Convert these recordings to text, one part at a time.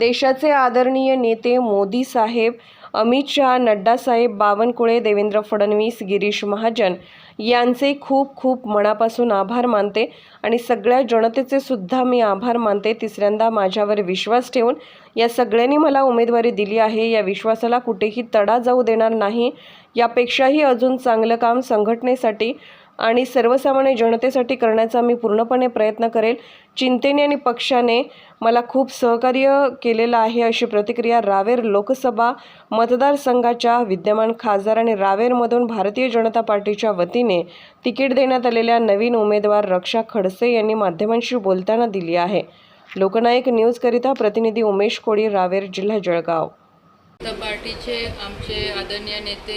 देशाचे आदरणीय नेते मोदी साहेब अमित शहा नड्डा साहेब बावनकुळे देवेंद्र फडणवीस गिरीश महाजन यांचे खूप खूप मनापासून आभार मानते आणि सगळ्या जनतेचे सुद्धा मी आभार मानते. तिसऱ्यांदा माझ्यावर विश्वास ठेवून या सगळ्यांनी मला उमेदवारी दिली आहे. या विश्वासाला कुठेही तडा जाऊ देणार नाही. यापेक्षाही अजून चांगलं काम संघटनेसाठी आणि सर्वसामान्य जनतेसाठी करण्याचा मी पूर्णपणे प्रयत्न करेल. चिंतेने आणि पक्षाने मला खूप सहकार्य केलेलं आहे अशी प्रतिक्रिया रावेर लोकसभा मतदारसंघाच्या विद्यमान खासदार आणि रावेरमधून भारतीय जनता पार्टीच्या वतीने तिकीट देण्यात आलेल्या नवीन उमेदवार रक्षा खडसे यांनी माध्यमांशी बोलताना दिली आहे. लोकनायक न्यूजकरिता प्रतिनिधी उमेश कोळी रावेर जिल्हा जळगाव. जनता पार्टीचे आमचे आदरणीय नेते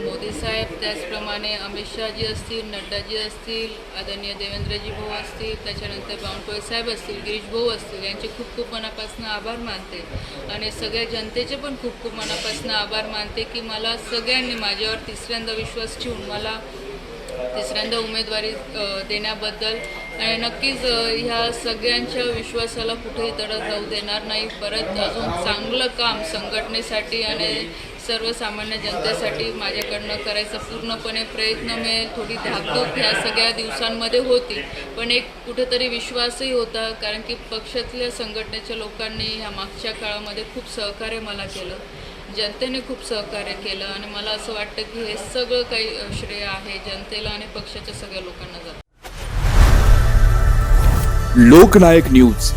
मोदी साहेब त्याचप्रमाणे अमित शहाजी असतील नड्डाजी असतील आदरणीय देवेंद्रजी भाऊ असतील त्याच्यानंतर बावनकुळे साहेब असतील गिरीश भाऊ असतील यांचे खूप खूप मनापासून आभार मानते. आणि सगळ्या जनतेचे पण खूप खूप मनापासून आभार मानते की मला सगळ्यांनी माझ्यावर तिसऱ्यांदा विश्वास ठेवून मला तिसऱ्यांदा उमेदवारी देण्याबद्दल आणि नक्कीच ह्या सगळ्यांच्या विश्वासाला कुठेही तडा जाऊ देणार नाही. परत अजून चांगलं काम संघटनेसाठी आणि सर्वसामान्य जनतेसाठी माझ्याकडनं करायचा पूर्णपणे प्रयत्न मिळेल. थोडी धाकधूक ह्या सगळ्या दिवसांमध्ये होती पण एक कुठेतरी विश्वासही होता कारण की पक्षातल्या संघटनेच्या लोकांनी ह्या मागच्या काळामध्ये खूप सहकार्य मला केलं. जनतेने खूप सहकार्य केलं आणि मला असं वाटतं की हे सगळं काही श्रेय आहे जनतेला आणि पक्षाच्या सगळ्या लोकांना जातं. लोकनायक न्यूज.